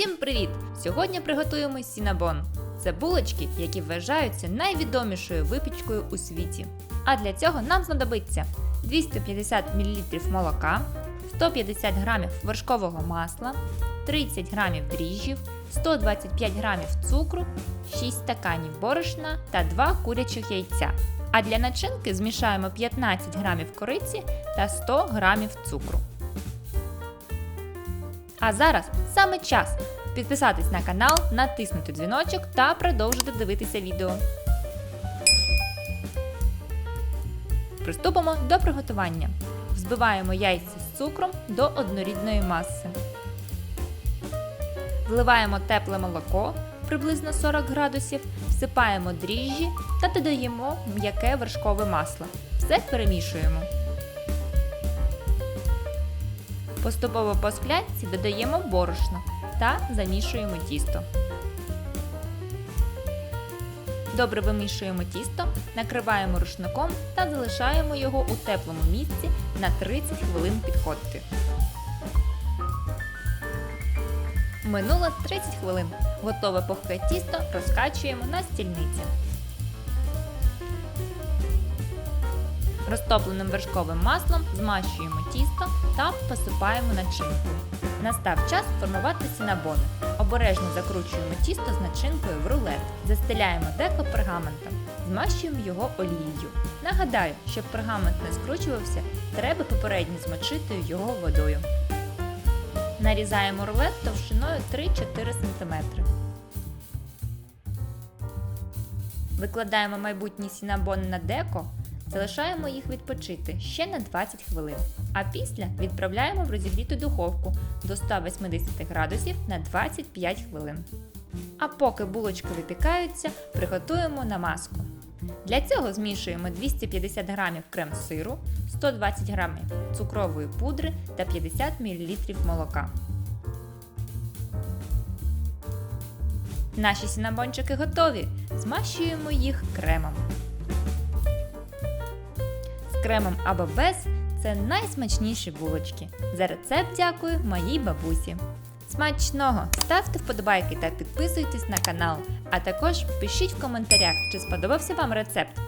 Всім привіт! Сьогодні приготуємо сінабон. Це булочки, які вважаються найвідомішою випічкою у світі. А для цього нам знадобиться 250 мл молока, 150 г вершкового масла, 30 г дріжджів, 125 г цукру, 6 стаканів борошна та 2 курячих яйця. А для начинки змішаємо 15 г кориці та 100 г цукру. А зараз саме час підписатись на канал, натиснути дзвіночок та продовжити дивитися відео. Приступимо до приготування. Взбиваємо яйця з цукром до однорідної маси. Вливаємо тепле молоко приблизно 40 градусів, всипаємо дріжджі та додаємо м'яке вершкове масло. Все перемішуємо. Поступово по склянці додаємо борошно та замішуємо тісто. Добре вимішуємо тісто, накриваємо рушником та залишаємо його у теплому місці на 30 хвилин підходити. Минуло 30 хвилин. Готове пухке тісто розкачуємо на стільниці. Розтопленим вершковим маслом змащуємо тісто та посипаємо начинкою. Настав час формувати сінабони. Обережно закручуємо тісто з начинкою в рулет, застеляємо деко пергаментом, змащуємо його олією. Нагадаю, щоб пергамент не скручувався, треба попередньо змочити його водою. Нарізаємо рулет товщиною 3-4 см. Викладаємо майбутні сінабони на деко, залишаємо їх відпочити ще на 20 хвилин. А після відправляємо в розігріту духовку до 180 градусів на 25 хвилин. А поки булочки випікаються, приготуємо намазку. Для цього змішуємо 250 г крем-сиру, 120 г цукрової пудри та 50 мл молока. Наші сінабончики готові. Змащуємо їх кремом. Кремом або без це найсмачніші булочки. За рецепт дякую моїй бабусі. Смачного! Ставте вподобайки та підписуйтесь на канал, а також пишіть в коментарях, чи сподобався вам рецепт.